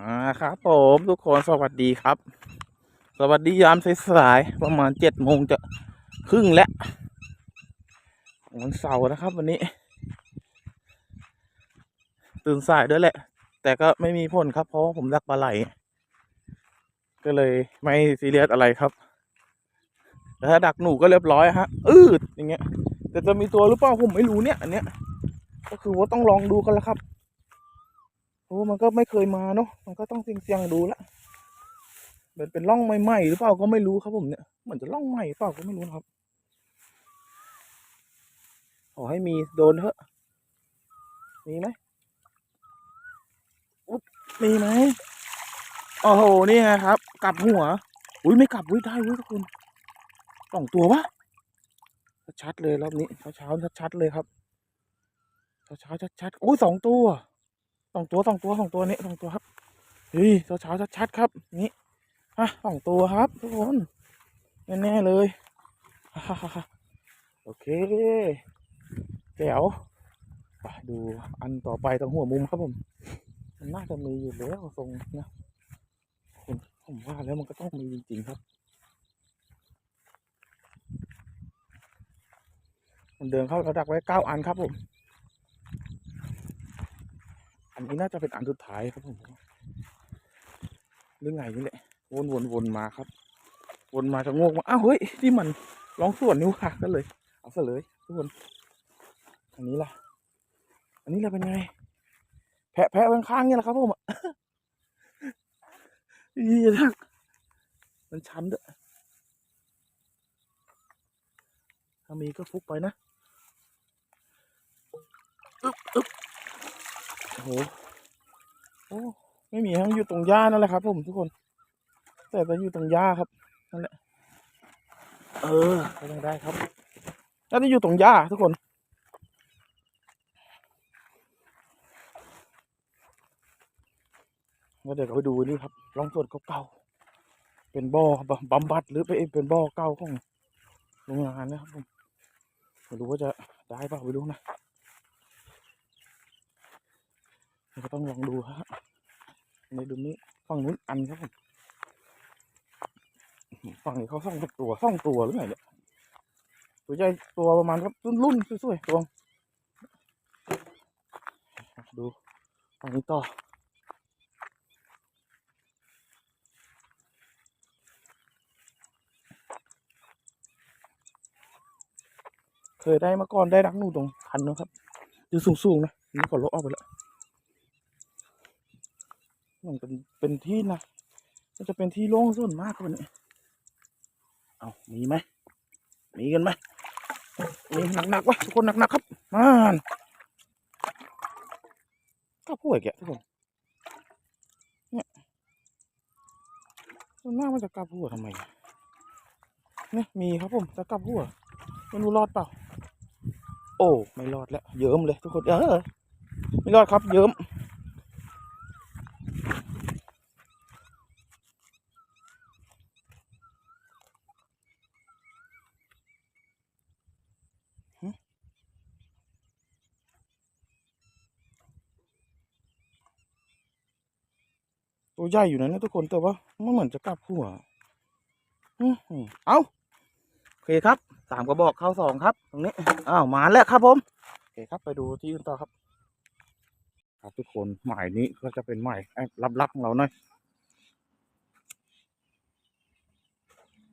อ่าครับผมทุกคนสวัสดีครับ สวัสดียามสายๆประมาณเจ็ดโมงจะครึ่งแล้ววันเสาร์นะครับ วันนี้ ตื่นสายด้วยแหละ แต่ก็ไม่มีผลครับ เพราะว่าผมรักปลาไหล ก็เลยไม่ซีเรียสอะไรครับแต่ถ้าดักหนูก็เรียบร้อยฮะ อืดอย่างเงี้ย แต่จะมีตัวหรือเปล่าผมไม่รู้เนี่ย อันเนี้ย ก็คือว่าต้องลองดูกันล้วครับ โอ้มันก็ไม่เคยมาเนาะมันก็ต้องเสี่ยงๆดูละเป็นเป็นร่องใหม่ๆหรือเปล่าก็ไม่รู้ครับผมเนี่ยเหมือนจะร่องใหม่หรือเปล่าก็ไม่รู้นะครับขอให้มีโดนเถอะ มีไหมอุ๊บมีไหมโอ้โห นี่ไงครับ กลับหัว อุ้ยไม่กลับอุ้ยได้เว้ยทุกคนสองตัววะชัดเลยรอบนี้เช้าๆชัดๆเลยครับเช้าๆชัดๆอุ้ยสองตัว สองตัวสองตัวสองตัวนี้สองตัวครับเฮ้ยเช้าชัดๆครับ นี่ฮะสองตัวครับทุกคนแน่ๆเลยโอเคแจ๋วไปดูอันต่อไปตรงหัวมุมครับผม มันน่าจะมีอยู่แล้วทรงนะผมว่าแล้วมันก็ต้องมีจริงๆครับ มันเดินเข้าเระดักไว้เก้าอันครับผม อันนี้น่าจะเป็นอันสุดท้ายครับผมหรือไงนี่แหละวนวนวนมาครับ วนมาจะงกมาอ้าวเฮ้ยที่มันร้องส่วนนิ้วหักกันเลย เอาซะเลยทุกคนอันนี้ล่ะ อันนี้ล่ะเป็นไง แพะแพะข้างๆเนี่ยแหละครับผมยี่ทักมันชันด้วยถ้ามีก็ฟุกไปนะอึ๊บอึ๊บ โอ้โหโอ้ไม่มีทั้งอยู่ตรงหญ้านั่นแหละครับ ผมทุกคน แต่จะอยู่ตรงหญ้าครับนั่นแหละเออก็ยังได้ครับน่าจะอยู่ตรงหญ้าทุกคนแล้วเดี๋ยวเราไปดูนี่ครับลองส่วนเก่าๆเป็นบ่อบำบัดหรือเป็นบ่อเก่าของโรงงานนะครับผมไม่รู้ว่าจะได้เปล่าไปดูนะ ก็ต้องลองดูฮะในดุมนี้ฝั่งนู้นอันครับผมฝั่งนี้เขาส่องตัวส่องตัวหรือไงเนี่ยตัวใหญ่ตัวประมาณครับรุ่นรุ่นสวยๆตัวดูฝั่งนี้ต่อเคยได้มาก่อนได้รักหนูตรงคันนะครับอยู่สูงๆนะนี่ขอลบออกไปแล้ว มันเป็นเป็นที่นะก็จะเป็นที่โล่งส่วนมากครับวันนี้เอามีไหมมีกันไหมมีหนักๆวะทุกคนหนักๆครับมานก็ป่วแกทุกคนเนี่ยส่วนมากมันจะกลับหัวทำไมเนี่ยมีครับผมจะกลับหัวไม่รู้รอดเปล่า โอ้ ไม่รอดแล้ว เยิ้มเลยทุกคน เออ ไม่รอดครับ เยิ้ม ตัวใหญ่อยู่นะเนี่ยทุกคนแต่ว่ามันเหมือนจะกลับหัวอื้อหือเอาโอเคครับสามกระบอกเข้าสองครับ ตรงนี้อ้าวมาแล้วครับผมโอเคครับไปดูที่อื่นต่อครับ ครับทุกคนหมายนี้ก็จะเป็นหมายลับๆของเราหน่อย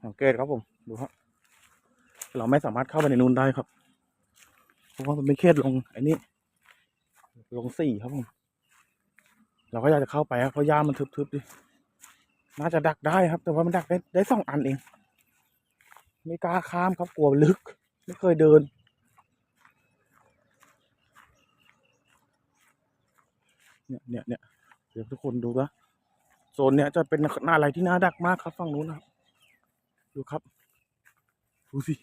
สังเกตครับผมดูครับเราไม่สามารถเข้าไปในนู้นได้ครับ เพราะว่ามันเป็นเขตลงไอ้นี่ลงสี่ครับผม เราก็อยากจะเข้าไปครับเพราะหญ้ามันทึบๆดิน่าจะดักได้ครับ แต่ว่ามันดักได้ได้สองอันเอง ไม่กล้าข้ามครับกลัวลึก ไม่เคยเดิน เนี่ยเนี่ยเนี่ยเดี๋ยวทุกคนดูนะโซนเนี้ยจะเป็นหน้าอะไรที่น่าดักมากครับฝั่งนู้นนะครับ ดูครับ ดูสิ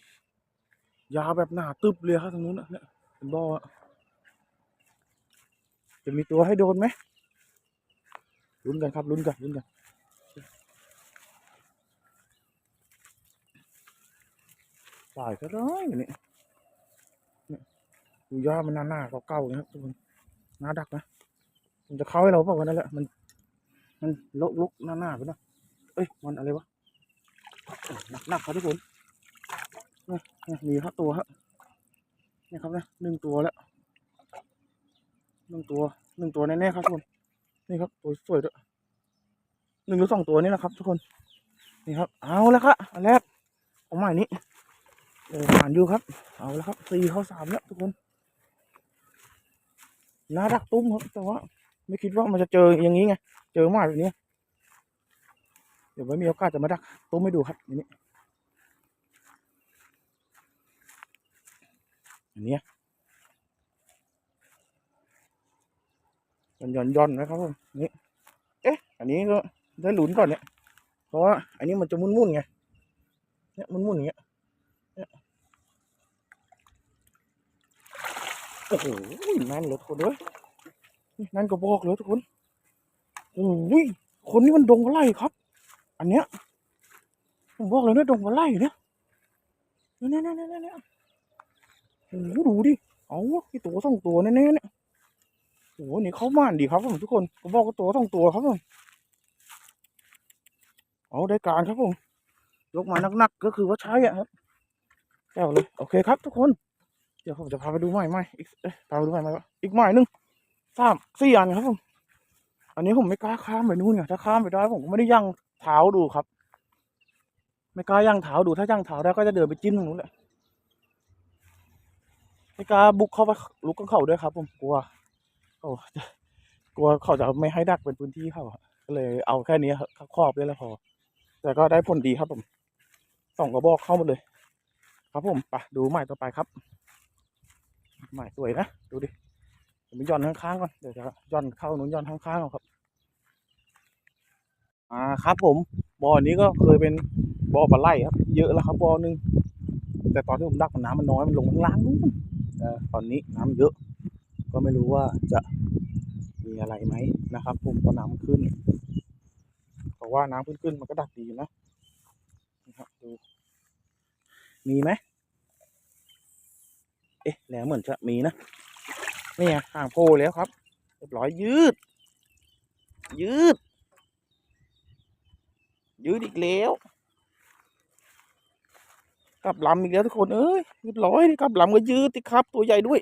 ยาวแบบหนาตึบเลยครับทางนู้นนะเนี่ยเป็นบ่อจะมีตัวให้โดนไหม ลุ้นกันครับลุ้นกันลุ้นกันสายก็ได้เนี่ยนี่ยดูย่ามันหน้าๆเก่าๆอย่างนี้ครับทุกคนหน่าดักนะมันจะเข้าให้เราเปล่าวันนั้นแหละมัน มันลกลกหน้าหน้าไปนะเอ้ยมันอะไรวะหนักหนักครับทุกคนนี่นี่มีครับตัวครับนี่ครับนะหนึ่งตัวแล้วหนึ่งตัวหนึ่งตัวแน่ๆครับทุกคน นี่ครับตัวสวยด้วยหนึ่งหรือสองตัวนี่แหละครับ ทุกคน นี่ครับ เอาแล้วครับอันแรกของใหม่นี้เออผ่านอยู่ครับ เอาแล้วครับสี่เข้าสามแล้วทุกคนน่าดักตุ้มครับ แต่ว่า ไม่คิดว่ามันจะเจออย่างนี้ไง เจอหมาแบบนี้ เดี๋ยวไว้มีโอกาสจะมาดักตุ้มให้ดูครับอันนี้อันนี้ ย่อนย่อนย่อนนะครับผมนี่เอ๊ะ อันนี้ก็ได้หลุนก่อนเนี่ยเพราะว่าอันนี้มันจะมุ่นๆไงเนี่ยมุ่นๆอย่างเงี้ยโอ้โหนั่นเลยทุกคนเลยนั่นก็บอกเลยทุกคนโอ้ยคนนี้มันดงอะไรครับ อันเนี้ยผมบอกเลยนะดงอะไรเนี่เนี่ยเนี่ยเนี่ยเนี่ยเนี่ยโอ้โหดูดิเอาที่ตัวสองตัวแน่ๆเนี่ย โอ้โหนี่เขาม่านดีครับผมทุกคนผมบอกว่าตัวสองตัวครับผมเอาได้การครับผมยกมาหนักๆก็คือว่าใช้อะครับแก้วเลยโอเคครับ ทุกคน เดี๋ยวผมจะพาไปดูใหม่ใหม่อีกพาไปดูใหม่ใหม่อีกใหม่หนึ่งสามสี่อันครับผมอันนี้ผมไม่กล้าข้ามไปนู่นไงถ้าข้ามไปได้ผมก็ไม่ได้ยั่งเท้าดูครับ ไม่กล้ายั่งเท้าดูถ้ายั่งเท้าได้ก็จะเดินไปจิ้มตรงนู้นแหละไม่กล้าบุกเข้าไปลุกกับเขาด้วยครับ ผมกลัว โอ้กลัวเขาจะไม่ให้ดักเป็นพื้นที่เขาก็เลยเอาแค่นี้ครับครอบได้แล้วพอ แต่ก็ได้ผลดีครับผมส่องกระบอกเข้าหมดเลย ครับผมไปดูใหม่ต่อไปครับใหม่สวยนะดูดิผมย่อนข้างๆก่อนเดี๋ยวจะย่อนเข้านู้นย่อนข้างๆเอาครับอ่าครับ ผมบ่อนี้ก็เคยเป็นบ่อปลาไหลครับ เยอะแล้วครับบ่อหนึงแต่ตอนที่ผมดักมันน้ำมันน้อยมันลงข้างล่างนู้นแต่ตอนนี้น้ำเยอะ ก็ไม่รู้ว่าจะมีอะไรไหมนะครับผมพอน้ำมันขึ้นเพราะว่าน้ำขึ้นขึ้นๆมันก็ดักดีอยู่นะนะครับดูมีไหมเอ๊ะแล้วเหมือนจะมีนะนี่ไงห่างโพแล้วครับเรียบร้อยยืด ยืด ยืดอีกแล้วกลับลำอีกแล้วทุกคนเอ้ยเรียบร้อยกลับลำก็ยืดติครับตัวใหญ่ด้วย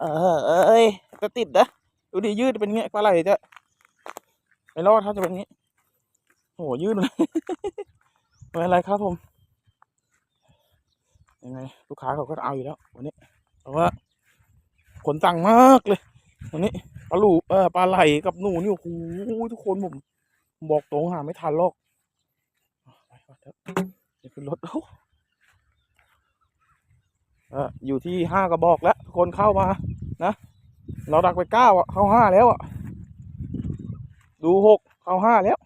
เออเอ้ยจะติดนะดูดิยืดเป็นไงปลาไหลจะไม่รอดถ้าจะเป็นงนี้โอ้โหยืดเลยไม่เป็นไรครับผมยังไงลูกค้าเขาก็เอาอยู่แล้ววันนี้เพราะว่าขนสั่งมากเลยวันนี้ปลาลูเออปลาไหลกับหนูนี่โอ้โหทุกคนผมบอกตรงหาไม่ทันหรอกไปก่อนเดี๋ยวขึ้นรถแล้ว อยู่ที่ห้ากระบอกแล้วคนเข้ามานะ เราดักไปเก้าอะเข้าห้าแล้วอะ ดูหกเข้าห้าแล้ว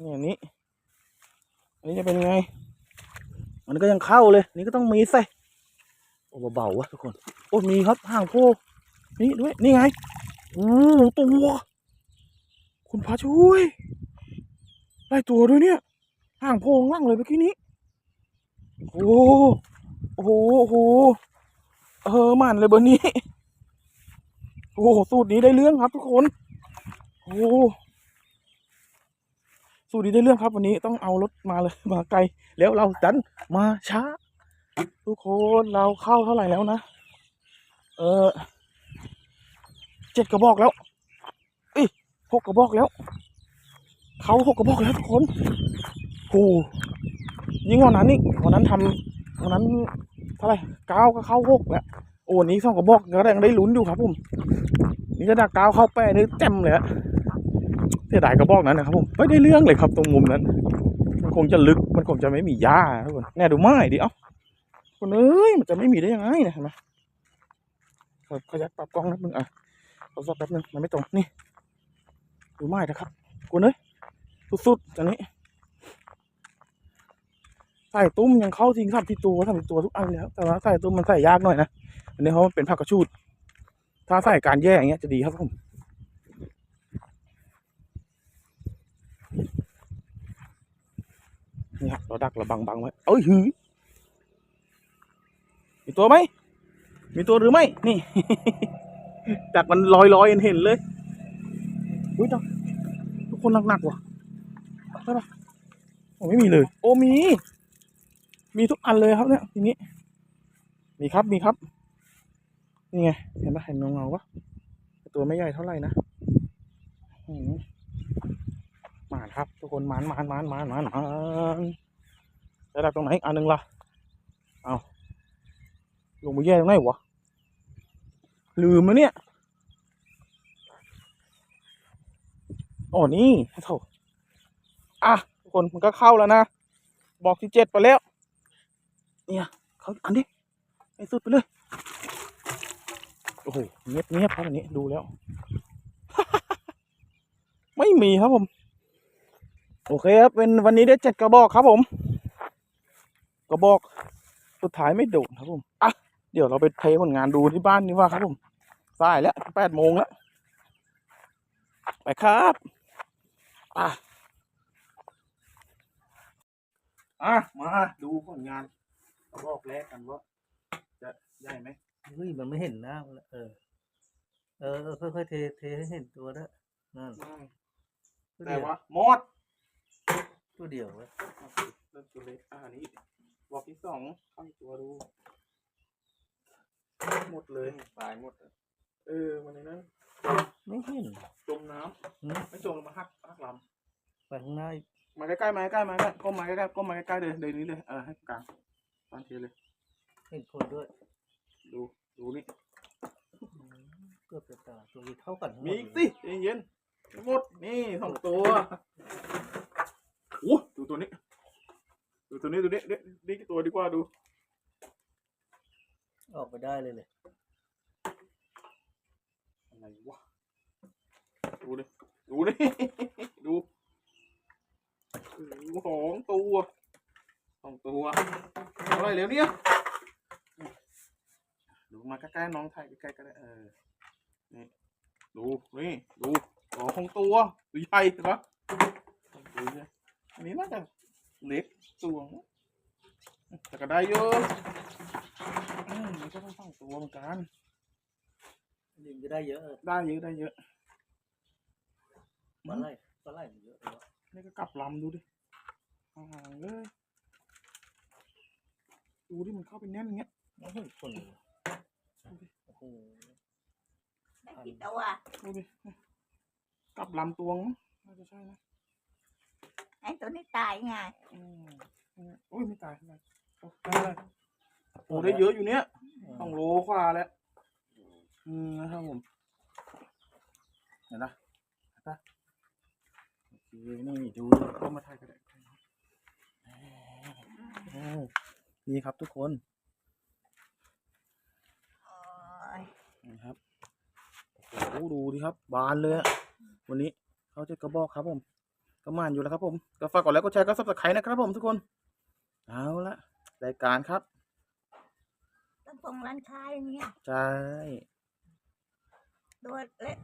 นี่อันนี้ อันนี้จะเป็นไง มันก็ยังเข้าเลย นี่ก็ต้องมีใส่โอ้เบาๆวะทุกคน โอ้มีครับห่างโพนี่ด้วย นี่ไงโอ้ตัวคุณพระช่วยได้ตัวด้วยเนี่ย ห่างโพงล่างเลยเมื่อกี้นี้ โอ้โหโอ้โหเออมันเลยเบอร์นี้ โอ้โหสูตรนี้ได้เรื่องครับทุกคน โอ้สูตรนี้ได้เรื่องครับวันนี้ต้องเอารถมาเลยมาไกล แล้วเราดันมาช้า ทุกคนเราเข้าเท่าไหร่แล้วนะ เออเจ็ดกระบอกแล้วอีหกกระบอกแล้ว เขาหกกระบอกแล้วทุกคนโอ้ ยิ่งวันนั้นนี่วันนั้นทำวันนั้นเท่าไหร่เก้าก็เข้าหกแล้วโอ้นี้สองกระบอกก็ยังได้ลุ้นอยู่ครับผมนี่จะดักเก้าเข้าแปดนี่เต็มเลยอะเสียดายกระบอกนั้นนะครับผมไม่ได้เรื่องเลยครับตรงมุมนั้น มันคงจะลึกมันคงจะไม่มีหญ้าทุกคนแน่ดูไม้ดิเอ้าคนเอ้ยมันจะไม่มีได้ยังไงนี่ยเห็นไหมเปิดขยับปรับกล้องนิดนึงอะทดสอบแป๊บนึงมันไม่ตรงนี่ดูไม้นะครับคนเอ้ยสุดๆอันนี้ ใส่ตุ้มยังเข้าทิ้งสับที่ตัวทำที่ตัวทุกอันแล้วแต่ว่าใส่ตุ้มมันใส่ยากหน่อยนะอันนี้เพรามันเป็นผักกระชูด ถ้าใส่การแยกอย่างเงี้ยจะดีครับผมนี่ครับเราดักเราบังบังไว้เอ้ยหือมีตัวไหมมีตัวหรือไม่ นี่ ดักมันลอยลอยเห็นเห็นเลยอุ้ยจังทุกคนหนักๆว่ะใช่ปะโอ้ไม่มีเลย โอ้มี มีทุกอันเลยครับเนี่ยทีนี้ มีครับมีครับ นี่ไง เห็นปะเห็นเงาๆปะตัวไม่ใหญ่เท่าไหร่นะหมานครับ ทุกคนหมานหมานหมานหมานหมานหมานระดับตรงไหนอันหนึ่งล่ะเอาลงไปแย่ตรงไหนวะลืมมะเนี่ยโอ้นี่โถอะทุกคนมันก็เข้าแล้วนะ บอกที่เจ็ดไปแล้ว เนี่ยเขาอันนี้ไอ้สุดไปเลยโอ้โหเงียบเงียบครับอันนี้ดูแล้ว ไม่มีครับผม โอเคครับเป็นวันนี้ได้เจ็ดกระบอกครับผม กระบอกสุดท้ายไม่โดนครับผมอะเดี๋ยวเราไปเทผลงานดูที่บ้านดีกว่าครับผมสายแล้วแปดโมงแล้วไปครับอะอะมาดูผลงาน กระบอกแรกกันว่าจะใหญ่ไหมเฮ้ยมันไม่เห็นหน้ามันละเออ เออเออค่อยๆเทเทให้เห็นตัวด้วยนั่นตัวแต่เดียวว่าหมดตัวเดียวเว้ยเริ่มตัวเล็กอ่านี่บอกที่สองเข้าอีกตัวดู หมดเลย ตายหมดอะเออวันนี้นั้นไม่เห็นจมน้หืมำไม่จมลงมาหักหักลไปข้างหน้าอีกำมาใกล้ๆมาใกล้ๆมาใกล้ๆก้มมาใกล้ๆก้มมาใกล้ๆเลยเดินนี้เลยเออให้กลาง ตอนเทียเลย เห็นคนด้วยดูดูนี่เกือบจะตายตัวนี้เท่ากันทั้งหมีดอีกเลยสิเย็นๆหมดนี่สองตัวโอ้ดูตัวนี้ ดูตัวนี้ดูนี้นี่ตัวดีกว่าดูออกไปได้เลยเลยอะไรวะดูดิดูดิ ดูโอ้โหสองตัวสองตัว อะไรเหลวเนี่ยดูมาใกล้ๆน้องไทยใกล้ๆก็ได้เออนี่ดูนี่ดูสองตัวตัวใหญ่เห็นปะดูเนี่ยอันนี้น่าจะเล็กตัวนะแต่ก็ได้เยอะอืมมันก็ต้องสองตัวเหมือนกันยิงจะได้เยอะเออได้เยอะได้เยอะปลาไหลปลาไหลมันเยอะเลยวะนี่ก็กลับลำดูดิห่างๆเลย ดูดิมันเข้าไปแน่นอย่างเงี้ยไม่เห็นคนเลยโอ้โหได้กี่ตัวดูดิกลับลำตัวมั้งน่าจะใช่นะไอ้ตัวนี้ตายไงอืมอืมโอ้ยไม่ตายไม่ตายโอ้ได้เลยโอ้ได้เยอะอยู่เนี้ยต้องโลกว่าแล้วอืมนะครับผมเห็นนะเห็นปะโอเคนี่ดูเข้ามาถ่ายกันได้โอ้ นี่ครับทุกคนโอ้ยนะครับโอ้โหดูดิครับ บานเลยอะวันนี้เขาจะกระบอกครับผมก็มานอยู่แล้วครับผมก็ฝากกดไลค์กดแชร์ก็ซับสไครต์นะครับผมทุกคน เอาละรายการครับต้องส่งร้านค้าอย่างเงี้ยใช่ ตัวเล็ก